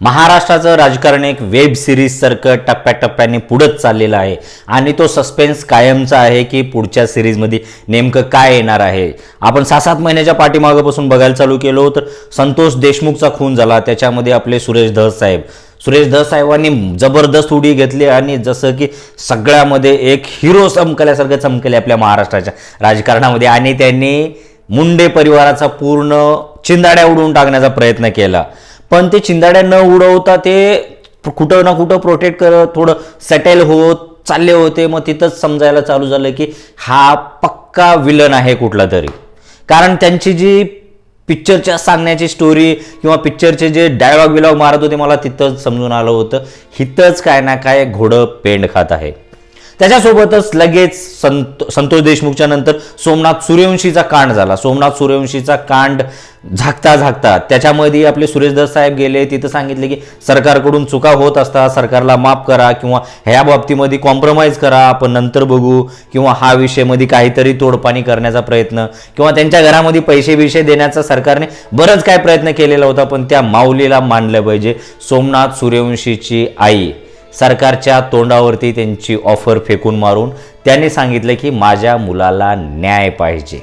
महाराष्ट्राचं राजकारण एक वेब सिरीज सारखं टप्प्याटप्प्याने पुढंच चाललेलं आहे. आणि तो सस्पेन्स कायमचा आहे की पुढच्या सिरीजमध्ये नेमकं काय येणार आहे. आपण सहा सात महिन्याच्या पाठीमागापासून बघायला चालू केलो तर संतोष देशमुखचा खून झाला. त्याच्यामध्ये आपले सुरेश धस साहेब. सुरेश धस साहेबांनी जबरदस्त उडी घेतली आणि जसं की सगळ्यामध्ये एक हिरो चमकल्यासारखं चमकले आपल्या महाराष्ट्राच्या राजकारणामध्ये. आणि त्यांनी मुंडे परिवाराचा पूर्ण चिंदाड्या उडवून टाकण्याचा प्रयत्न केला. पण ते चिंदाड्या न उडवता ते कुठं ना कुठं प्रोटेक्ट करत थोडं सेटल होत चालले होते. मग तिथंच समजायला चालू झालं की हा पक्का विलन आहे कुठला तरी. कारण त्यांची जी पिक्चरच्या सांगण्याची स्टोरी किंवा पिक्चरचे जे डायलॉग बिलॉग मारत होते मला तिथंच समजून आलं होतं. हिथंच काय ना काय घोडं पेंड खात आहे. त्याच्यासोबतच लगेच संत संतोष देशमुखच्या नंतर सोमनाथ सूर्यवंशीचा कांड झाला. सोमनाथ सूर्यवंशीचा कांड झाकता झाकता त्याच्यामध्ये आपले सुरेश साहेब गेले तिथं सांगितले की सरकारकडून चुका होत असतात सरकारला माफ करा किंवा ह्या बाबतीमध्ये कॉम्प्रोमाइज करा आपण नंतर बघू किंवा हा विषयमध्ये काहीतरी तोडपाणी करण्याचा प्रयत्न किंवा त्यांच्या घरामध्ये पैसे बिशे देण्याचा सरकारने बरंच काय प्रयत्न केलेला होता पण त्या माऊलीला मानलं पाहिजे. सोमनाथ सूर्यवंशीची आई. सरकारच्या तोंडावरती त्यांची ऑफर फेकून मारून त्यांनी सांगितलं की माझ्या मुलाला न्याय पाहिजे.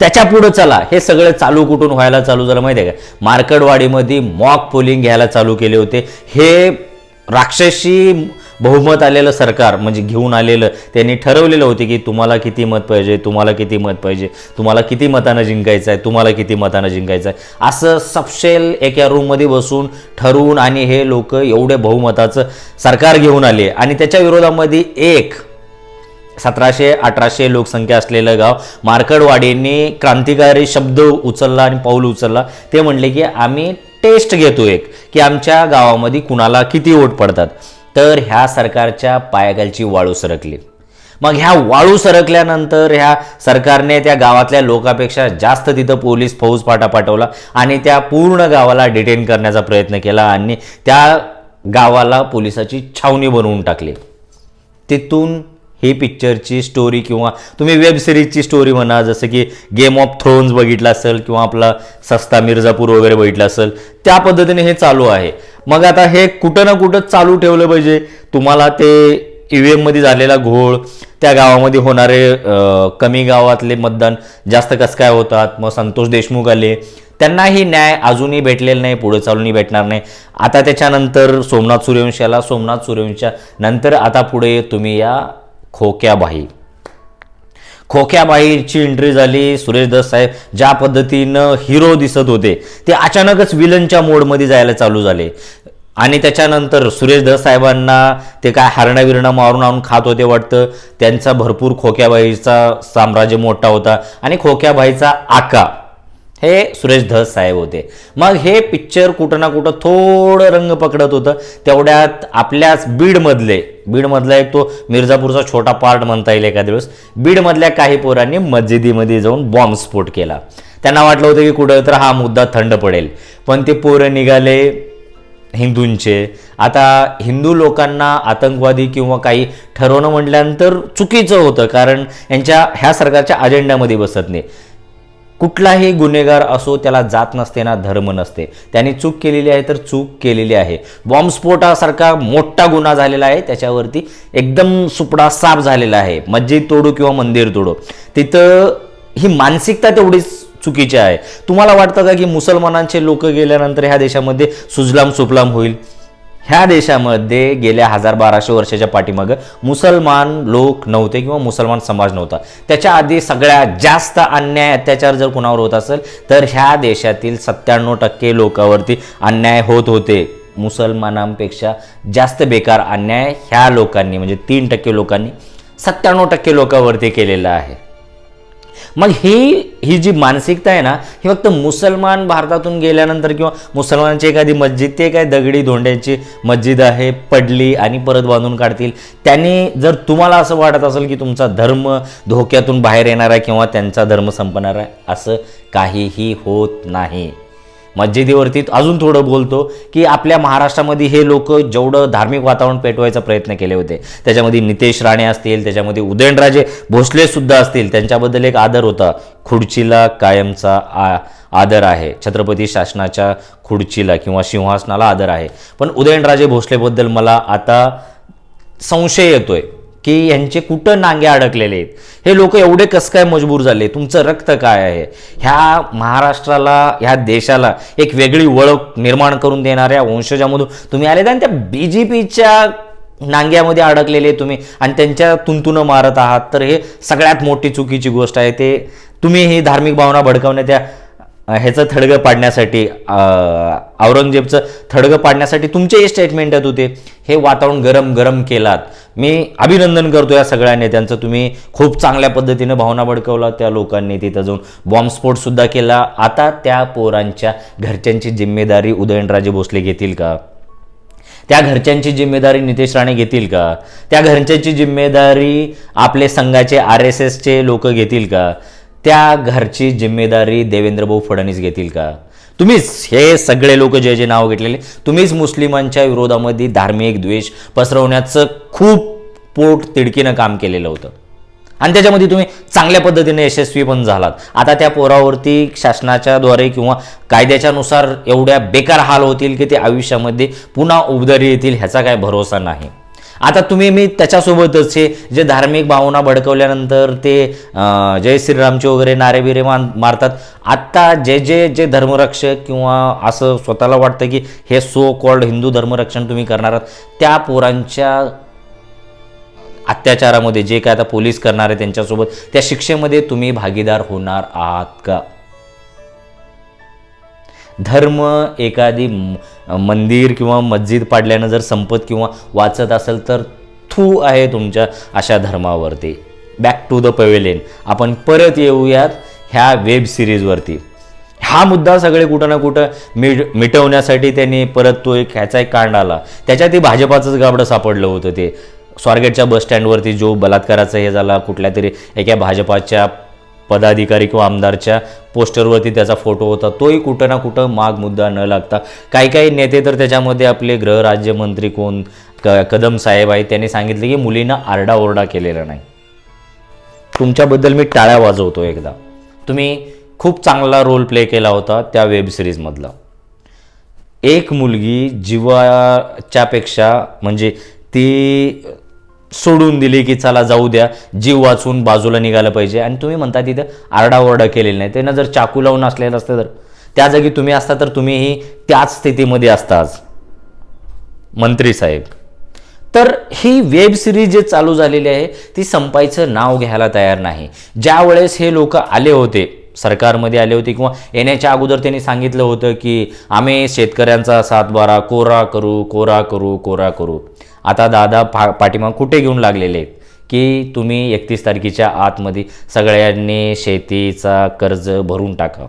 त्याच्या पुढं चला. हे सगळं चालू कुठून व्हायला चालू झालं माहिती आहे का? मार्कडवाडीमध्ये मॉक पोलिंग घ्यायला चालू केले होते. हे राक्षसी बहुमत आलेलं सरकार म्हणजे घेऊन आलेलं त्यांनी ठरवलेलं होते की तुम्हाला किती मत पाहिजे तुम्हाला किती मत पाहिजे तुम्हाला किती मतानं जिंकायचं आहे तुम्हाला किती मतानं जिंकायचं आहे. असं सपशेल एका रूममध्ये बसून ठरवून आणि हे लोक एवढे बहुमताचं सरकार घेऊन आले. आणि त्याच्या विरोधामध्ये एक सतराशे अठराशे लोकसंख्या असलेलं गाव मार्कडवाडींनी क्रांतिकारी शब्द उचलला आणि पाऊल उचलला. ते म्हणले की आम्ही टेस्ट घेतो एक की आमच्या गावामध्ये कुणाला किती वोट पडतात. तर ह्या सरकारच्या पायाखालची वाळू सरकली. मग ह्या वाळू सरकल्यानंतर ह्या सरकारने त्या गावातल्या लोकांपेक्षा जास्त तिथं पोलीस फौज पाठा पाठवला आणि त्या पूर्ण गावाला डिटेन करण्याचा प्रयत्न केला आणि त्या गावाला पोलिसाची छावणी बनवून टाकली. तिथून ही पिक्चरची स्टोरी किंवा तुम्ही वेब सिरीजची स्टोरी म्हणा जसं की गेम ऑफ थ्रोन्स बघितलं असेल किंवा आपला सस्ता मिर्झापूर वगैरे बघितलं असेल त्या पद्धतीने हे चालू आहे. मग आता हे कुठं ना कुठं चालू ठेवलं पाहिजे. तुम्हाला ते ई व्ही एममध्ये झालेला घोळ त्या गावामध्ये होणारे कमी गावातले मतदान जास्त कसं काय होतात? मग संतोष देशमुख आले. त्यांनाही न्याय अजूनही भेटलेला नाही पुढे चालूनही भेटणार नाही. आता त्याच्यानंतर सोमनाथ सूर्यवंशी आला सोमनाथ सूर्यवंशच्या नंतर आता पुढे तुम्ही या खोक्याबाई खोक्याबाईची एंट्री झाली सुरेश दस साहेब ज्या पद्धतीनं हिरो दिसत होते ते अचानकच विलनच्या मोडमध्ये जायला चालू झाले. आणि त्याच्यानंतर सुरेश धस साहेबांना ते काय हरणाविरणा मारून आणून खात होते वाटतं. त्यांचा भरपूर खोक्याबाईचा साम्राज्य मोठा होता. आणि खोक्याबाईचा आका हे सुरेश धस साहेब होते. मग हे पिक्चर कुठं ना कुठं थोडं रंग पकडत होतं. तेवढ्यात आपल्याच बीडमधले बीडमधला एक तो मिर्झापूरचा छोटा पार्ट म्हणता येईल एखाद्या वेळेस. बीडमधल्या काही पोरांनी मस्जिदीमध्ये जाऊन बॉम्बस्फोट केला. त्यांना वाटलं होतं की कुठं तर हा मुद्दा थंड पडेल. पण ते पोरं निघाले हिंदूंचे. आता हिंदू लोकांना आतंकवादी किंवा काही ठरवणं म्हटल्यानंतर चुकीचं होतं. कारण यांच्या ह्या सरकारच्या अजेंड्यामध्ये बसत नाही. कुठलाही गुन्हेगार असो त्याला जात नसते ना धर्म नसते. त्याने चूक केलेली आहे तर चूक केलेली आहे. बॉम्बस्फोटासारखा मोठा गुन्हा झालेला आहे त्याच्यावरती एकदम सुपडा साफ झालेला आहे. मस्जिद तोडू किंवा मंदिर तोडू. तिथं ही मानसिकता तेवढीच चुकीची आहे. तुम्हाला वाटतं का की मुसलमानांचे लोक गेल्यानंतर ह्या देशामध्ये सुजलाम सुफलाम होईल? ह्या देशामध्ये गेल्या हजार बाराशे वर्षाच्या पाठीमागं मुसलमान लोक नव्हते किंवा मुसलमान समाज नव्हता. त्याच्या आधी सगळ्यात जास्त अन्याय अत्याचार जर कुणावर होत असेल तर ह्या देशातील सत्त्याण्णव टक्के लोकांवरती अन्याय होत होते. मुसलमानांपेक्षा जास्त बेकार अन्याय ह्या लोकांनी म्हणजे तीन टक्के लोकांनी सत्त्याण्णव टक्के लोकांवरती केलेला आहे. मग ही ही जी मानसिकता आहे ना ही फक्त मुसलमान भारतातून गेल्यानंतर किंवा मुसलमानांची एखादी मस्जिद ते काय दगडी धोंड्याची मस्जिद आहे पडली आणि परत बांधून काढतील. त्यांनी जर तुम्हाला असं वाटत असेल की तुमचा धर्म धोक्यातून बाहेर येणार आहे किंवा त्यांचा धर्म संपणार आहे असं काहीही होत नाही. मस्जिदीवरती अजून थोडं बोलतो की आपल्या महाराष्ट्रामध्ये हे लोक जेवढं धार्मिक वातावरण पेटवायचा प्रयत्न केले होते. त्याच्यामध्ये नितेश राणे असतील त्याच्यामध्ये उदयनराजे भोसले सुद्धा असतील त्यांच्याबद्दल एक आदर होता. खुर्चीला कायमचा आ आदर आहे. छत्रपती शासनाच्या खुर्चीला किंवा सिंहासनाला आदर आहे. पण उदयनराजे भोसलेबद्दल मला आता संशय येतोय. की यांचे कुठं नांगे अडकलेले आहेत? हे लोक एवढे कसं काय मजबूर झाले? तुमचं रक्त काय आहे? ह्या महाराष्ट्राला ह्या देशाला एक वेगळी ओळख निर्माण करून देणाऱ्या वंशजामधून तुम्ही आले आणि त्या बी जे पीच्या नांग्यामध्ये अडकलेले तुम्ही आणि त्यांच्या तुंतुनं मारत आहात. तर हे सगळ्यात मोठी चुकीची गोष्ट आहे. ते तुम्ही ही धार्मिक भावना भडकवण्यात त्या ह्याचं थडगं पाडण्यासाठी औरंगजेबचं थडगं पाडण्यासाठी तुमचे हे स्टेटमेंट आहेत होते. हे वातावरण गरम गरम केलात. मी अभिनंदन करतो या सगळ्या नेत्यांचं. तुम्ही खूप चांगल्या पद्धतीनं भावना भडकवला त्या लोकांनी तिथं जाऊन. बॉम्बस्फोटसुद्धा केला. आता त्या पोरांच्या घरच्यांची जिम्मेदारी उदयनराजे भोसले घेतील का? त्या घरच्यांची जिम्मेदारी नितेश राणे घेतील का? त्या घरच्यांची जिम्मेदारी आपले संघाचे आर एस एसचे लोक घेतील का? त्या घरची जिम्मेदारी देवेंद्रभाऊ फडणवीस घेतील का? तुम्हीच हे सगळे लोक जे जे नाव घेतलेले तुम्हीच मुस्लिमांच्या विरोधामध्ये धार्मिक द्वेष पसरवण्याचं खूप पोट तिडकीनं काम केलेलं होतं. आणि त्याच्यामध्ये तुम्ही चांगल्या पद्धतीने यशस्वी पण झालात. आता त्या पोरावरती शासनाच्याद्वारे किंवा कायद्याच्यानुसार एवढ्या बेकार हाल होतील की ते आयुष्यामध्ये पुन्हा उबदारी येतील ह्याचा काय भरोसा नाही. आता तुम्ही मी त्याच्यासोबतच हे जे धार्मिक भावना भडकवल्यानंतर ते जय श्रीरामचे वगैरे नारे बिरे मान मारतात. आत्ता जे जे जे धर्मरक्षक किंवा असं स्वतःला वाटतं की हे सो कॉल्ड हिंदू धर्मरक्षण तुम्ही करणार आहात त्या पोरांच्या अत्याचारामध्ये जे काय आता पोलीस करणार आहे त्यांच्यासोबत त्या शिक्षेमध्ये तुम्ही भागीदार होणार आहात का? धर्म एखादी म- मंदिर किंवा मस्जिद पाडल्यानं जर संपत किंवा वाचत असेल तर थू आहे तुमच्या अशा धर्मावरती. बॅक टू द पवेलेन आपण परत येऊयात ह्या वेब सिरीजवरती हा मुद्दा सगळे कुठं ना कुठं मिट मिटवण्यासाठी त्यांनी परत तो एक ह्याचा एक कांड आला. त्याच्यात ते भाजपाचंच गाबडं सापडलं होतं ते. स्वारगेटच्या बस स्टँडवरती जो बलात्काराचा हे झाला कुठल्या तरी एका भाजपाच्या पदाधिकारी किंवा आमदारच्या पोस्टरवरती त्याचा फोटो होता. तोही कुठं ना कुठं माग मुद्दा न लागता. काही काही नेते तर त्याच्यामध्ये आपले गृहराज्यमंत्री कोण क कदम साहेब आहेत त्यांनी सांगितलं की मुलींना आरडाओरडा केलेला नाही. तुमच्याबद्दल मी टाळ्या वाजवतो एकदा. तुम्ही खूप चांगला रोल प्ले केला होता त्या वेबसिरीजमधला एक मुलगी जीवाच्यापेक्षा म्हणजे ती सोडून दिली की चला जाऊ द्या जीव वाचून बाजूला निघालं पाहिजे. आणि तुम्ही म्हणता तिथं आरडाओरडा केलेली नाही. त्यांना जर चाकू लावून असलेलं असतं तर. त्या जागी तुम्ही असता तर तुम्हीही त्याच स्थितीमध्ये असता आज. मंत्री साहेब. तर ही वेब सिरीज जे चालू झालेली आहे ती संपायचं नाव घ्यायला तयार नाही. ज्या वेळेस हे लोक आले होते सरकारमध्ये आले होते किंवा येण्याच्या अगोदर त्यांनी सांगितलं होतं की आम्ही शेतकऱ्यांचा सातबारा कोरा करू कोरा करू कोरा करू. आता दादा पा पाठिंबा कुठे घेऊन लागलेले आहेत? की तुम्ही एकतीस तारखेच्या आतमध्ये सगळ्यांनी शेतीचा कर्ज भरून टाका.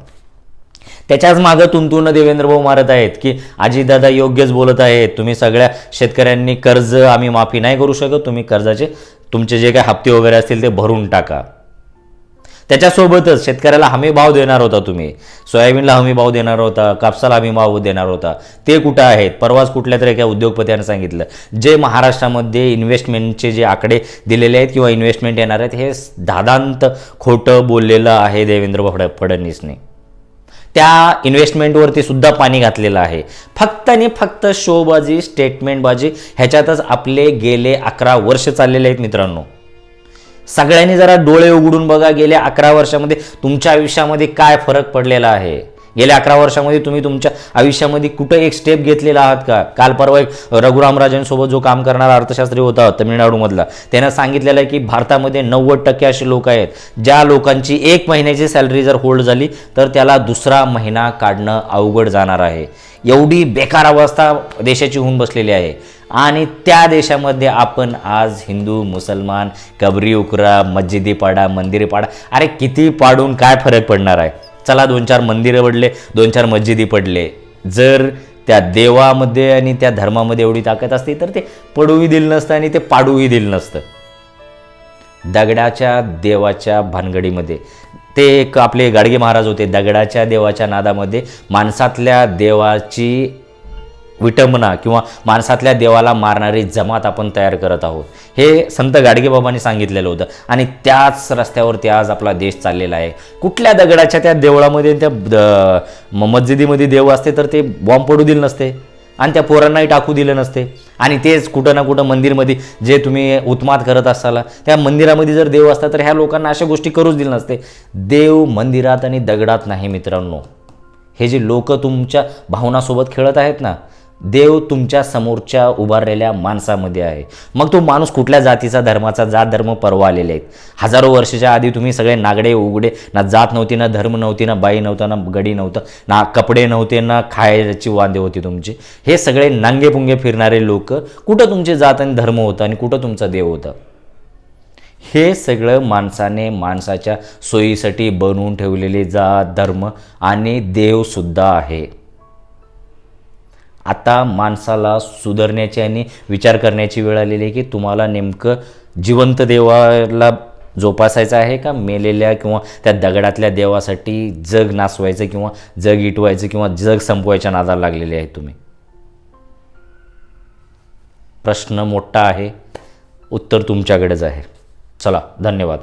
त्याच्याच मागं तुंतून देवेंद्र भाऊ मारत आहेत की आजीदादा योग्यच बोलत आहेत तुम्ही सगळ्या शेतकऱ्यांनी कर्ज आम्ही माफी नाही करू शकत तुम्ही कर्जाचे तुमचे जे काही हप्ते वगैरे असतील ते भरून टाका. त्याच्यासोबतच शेतकऱ्याला हमी भाव देणार होता तुम्ही. सोयाबीनला हमी भाव देणार होता कापसाला हमी भाव देणार होता. ते कुठं आहेत? परवाच कुठल्या तरी एका उद्योगपत्यानं सांगितलं. जे महाराष्ट्रामध्ये इन्व्हेस्टमेंटचे जे आकडे दिलेले आहेत किंवा इन्व्हेस्टमेंट येणार आहेत हे दादांत खोटं बोललेलं आहे देवेंद्र फड फडणवीसने. त्या इन्व्हेस्टमेंटवरती सुद्धा पाणी घातलेलं आहे. फक्त आणि फक्त शोबाजी स्टेटमेंटबाजी ह्याच्यातच आपले गेले अकरा वर्ष चाललेले आहेत मित्रांनो. सगळ्यांनी जरा डोळे उघडून बघा गेल्या अकरा वर्षामध्ये तुमच्या आयुष्यामध्ये काय फरक पडलेला आहे? गेल्या अकरा वर्षामध्ये तुम्ही तुमच्या आयुष्यामध्ये कुठं एक स्टेप घेतलेला आहात का? काल परवा एक रघुराम राजांसोबत जो काम करणारा अर्थशास्त्री होता तमिळनाडूमधला त्यानं सांगितलेलं आहे की भारतामध्ये नव्वद टक्के असे लोक आहेत ज्या लोकांची एक महिन्याची सॅलरी जर होल्ड झाली तर त्याला दुसरा महिना काढणं अवघड जाणार आहे. एवढी बेकार अवस्था देशाची होऊन बसलेली आहे. आणि त्या देशामध्ये आपण आज हिंदू मुसलमान कबरी उकरा मस्जिदी पाडा मंदिरे पाडा अरे किती पाडून काय फरक पडणार आहे? चला दोन चार मंदिरं पडले दोन चार मस्जिदी पडले. जर त्या देवामध्ये आणि त्या धर्मामध्ये एवढी ताकद असते तर ते पडूही दिलं नसतं आणि ते पाडूही दिलं नसतं. दगडाच्या देवाच्या भानगडीमध्ये ते एक आपले गाडगे महाराज होते दगडाच्या देवाच्या नादामध्ये माणसातल्या देवाची विटंबना किंवा माणसातल्या देवाला मारणारी जमात आपण तयार करत आहोत. हे संत गाडगेबाबांनी सांगितलेलं होतं. आणि त्याच रस्त्यावरती आज आपला देश चाललेला आहे. कुठल्या दगडाच्या त्या देवळामध्ये त्या द- म- मस्जिदीमध्ये देव असते तर ते बॉम्ब पडू दिले नसते. आणि त्या पोरांनाही टाकू दिलं नसते. आणि तेच कुठं ना कुठं मंदिरमध्ये जे तुम्ही उत्मात करत असाल त्या मंदिरामध्ये जर देव असता तर ह्या लोकांना अशा गोष्टी करूच दिल्या नसते. देव मंदिरात आणि दगडात नाही मित्रांनो. हे जे लोक तुमच्या भावनासोबत खेळत आहेत ना देव तुमच्या समोरच्या उभारलेल्या माणसामध्ये आहे. मग तो माणूस कुठल्या जातीचा धर्माचा जात धर्म परवा आलेले आहेत? हजारो वर्षाच्या आधी तुम्ही सगळे नागडे उघडे ना जात नव्हती ना धर्म नव्हती ना बाई नव्हता ना गडी नव्हतं ना कपडे नव्हते ना खायची वांदे होती तुमची. हे सगळे नांगेपुंगे फिरणारे लोक कुठं तुमचे जात आणि धर्म होतं आणि कुठं तुमचा देव होता? हे सगळं माणसाने माणसाच्या सोयीसाठी बनवून ठेवलेले जात धर्म आणि देवसुद्धा आहे. आता माणसाला सुधारण्याची आणि विचार करण्याची वेळ आलेली आहे की तुम्हाला नेमकं जिवंत देवाला जोपासायचं आहे का? मेलेल्या किंवा त्या दगडातल्या देवासाठी जग नासवायचं किंवा जग इटवायचं किंवा जग संपवायच्या नादाला लागलेले आहे तुम्ही? प्रश्न मोठा आहे. उत्तर तुमच्याकडेच आहे. चला धन्यवाद.